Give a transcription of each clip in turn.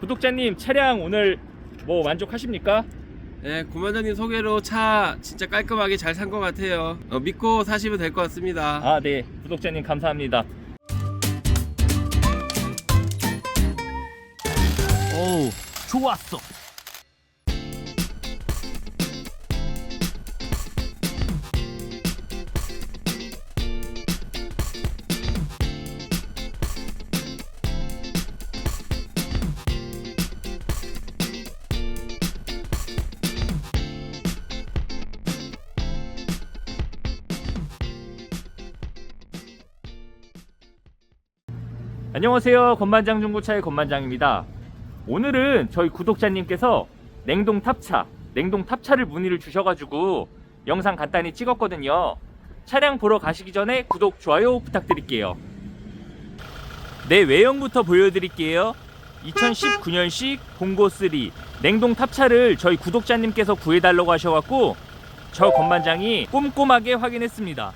구독자님 차량 오늘 뭐 만족하십니까? 네, 고만장님 소개로 차 진짜 깔끔하게 잘 산 것 같아요. 어, 믿고 사시면 될 것 같습니다. 아, 네. 구독자님 감사합니다. 어우 좋았어 안녕하세요. 건반장 중고차의 건반장입니다. 오늘은 저희 구독자님께서 냉동 탑차, 냉동 탑차를 문의를 주셔가지고 영상 간단히 찍었거든요. 차량 보러 가시기 전에 구독, 좋아요 부탁드릴게요. 네, 외형부터 보여드릴게요. 2019년식 봉고3 냉동 탑차를 저희 구독자님께서 구해달라고 하셔갖고 저 건반장이 꼼꼼하게 확인했습니다.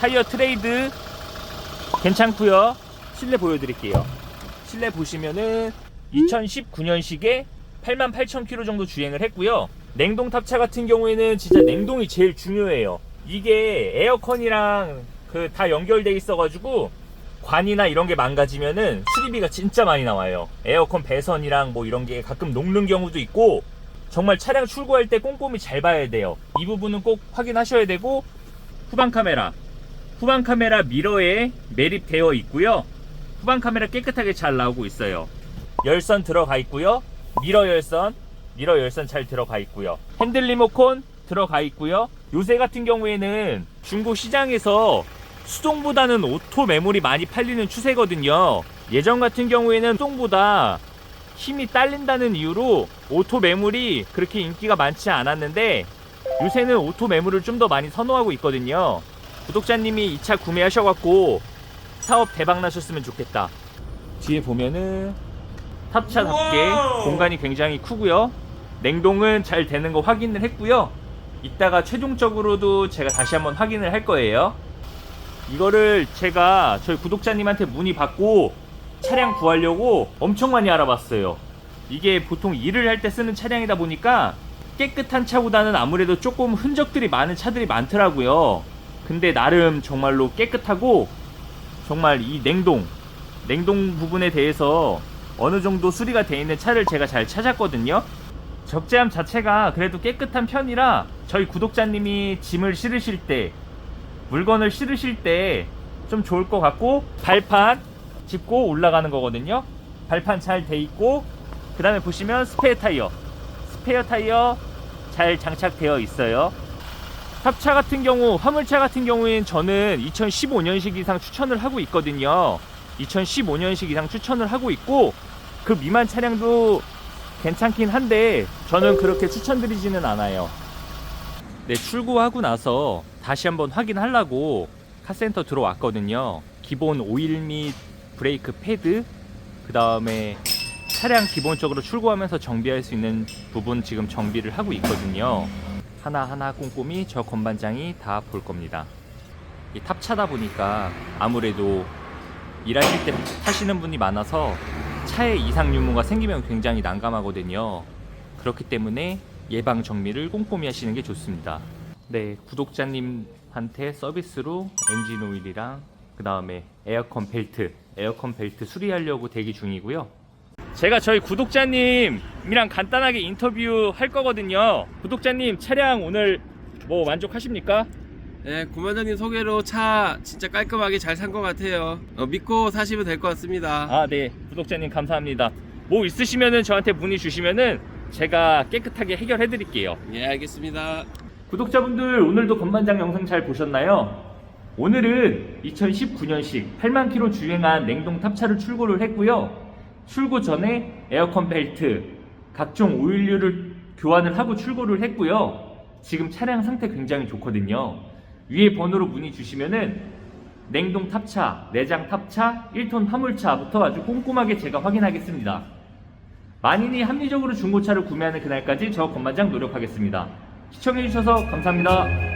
타이어 트레이드 괜찮고요. 실내 보여드릴게요. 실내 보시면은 2019년식에 88,000km 정도 주행을 했고요. 냉동 탑차 같은 경우에는 진짜 냉동이 제일 중요해요. 이게 에어컨이랑 그 다 연결돼 있어가지고 관이나 이런 게 망가지면은 수리비가 진짜 많이 나와요. 에어컨 배선이랑 뭐 이런 게 가끔 녹는 경우도 있고 정말 차량 출고할 때 꼼꼼히 잘 봐야 돼요. 이 부분은 꼭 확인하셔야 되고 후방 카메라 후방 카메라 미러에 매립되어 있고요. 후방 카메라 깨끗하게 잘 나오고 있어요. 열선 들어가 있고요. 미러 열선, 미러 열선 잘 들어가 있고요. 핸들 리모컨 들어가 있고요. 요새 같은 경우에는 중고 시장에서 수동보다는 오토 매물이 많이 팔리는 추세거든요. 예전 같은 경우에는 수동보다 힘이 딸린다는 이유로 오토 매물이 그렇게 인기가 많지 않았는데 요새는 오토 매물을 좀 더 많이 선호하고 있거든요. 구독자님이 이 차 구매하셔갖고 사업 대박 나셨으면 좋겠다. 뒤에 보면은 탑차답게 공간이 굉장히 크고요. 냉동은 잘 되는 거 확인을 했고요. 이따가 최종적으로도 제가 다시 한번 확인을 할 거예요. 이거를 제가 저희 구독자님한테 문의 받고 차량 구하려고 엄청 많이 알아봤어요. 이게 보통 일을 할 때 쓰는 차량이다 보니까 깨끗한 차보다는 아무래도 조금 흔적들이 많은 차들이 많더라고요. 근데 나름 정말로 깨끗하고 정말 이 냉동 냉동 부분에 대해서 어느 정도 수리가 돼 있는 차를 제가 잘 찾았거든요. 적재함 자체가 그래도 깨끗한 편이라 저희 구독자님이 짐을 실으실 때 물건을 실으실 때 좀 좋을 것 같고 발판 짚고 올라가는 거거든요. 발판 잘 돼 있고 그 다음에 보시면 스페어 타이어 스페어 타이어 잘 장착되어 있어요. 탑차 같은 경우, 화물차 같은 경우에는 저는 2015년식 이상 추천을 하고 있거든요. 2015년식 이상 추천을 하고 있고, 그 미만 차량도 괜찮긴 한데, 저는 그렇게 추천드리지는 않아요. 네, 출고하고 나서 다시 한번 확인하려고 카센터 들어왔거든요. 기본 오일 및 브레이크 패드, 그 다음에 차량 기본적으로 출고하면서 정비할 수 있는 부분 지금 정비를 하고 있거든요. 하나하나 꼼꼼히 저 건반장이 다 볼 겁니다. 이 탑차다 보니까 아무래도 일하실 때 타시는 분이 많아서 차에 이상 유무가 생기면 굉장히 난감하거든요. 그렇기 때문에 예방 정비를 꼼꼼히 하시는 게 좋습니다. 네, 구독자님한테 서비스로 엔진 오일이랑 그 다음에 에어컨 벨트, 에어컨 벨트 수리하려고 대기 중이고요. 제가 저희 구독자님이랑 간단하게 인터뷰 할 거거든요. 구독자님 차량 오늘 뭐 만족하십니까? 네, 고만장님 소개로 차 진짜 깔끔하게 잘 산 것 같아요. 어, 믿고 사시면 될 것 같습니다. 아, 네. 구독자님 감사합니다. 뭐 있으시면은 저한테 문의 주시면은 제가 깨끗하게 해결해 드릴게요. 예, 알겠습니다. 구독자분들 오늘도 건반장 영상 잘 보셨나요? 오늘은 2019년식 8만 킬로 주행한 냉동 탑차를 출고를 했고요. 출고 전에 에어컨 벨트, 각종 오일류를 교환을 하고 출고를 했고요. 지금 차량 상태 굉장히 좋거든요. 위에 번호로 문의 주시면은 냉동 탑차, 내장 탑차, 1톤 화물차부터 아주 꼼꼼하게 제가 확인하겠습니다. 만인이 합리적으로 중고차를 구매하는 그날까지 저 건반장 노력하겠습니다. 시청해주셔서 감사합니다.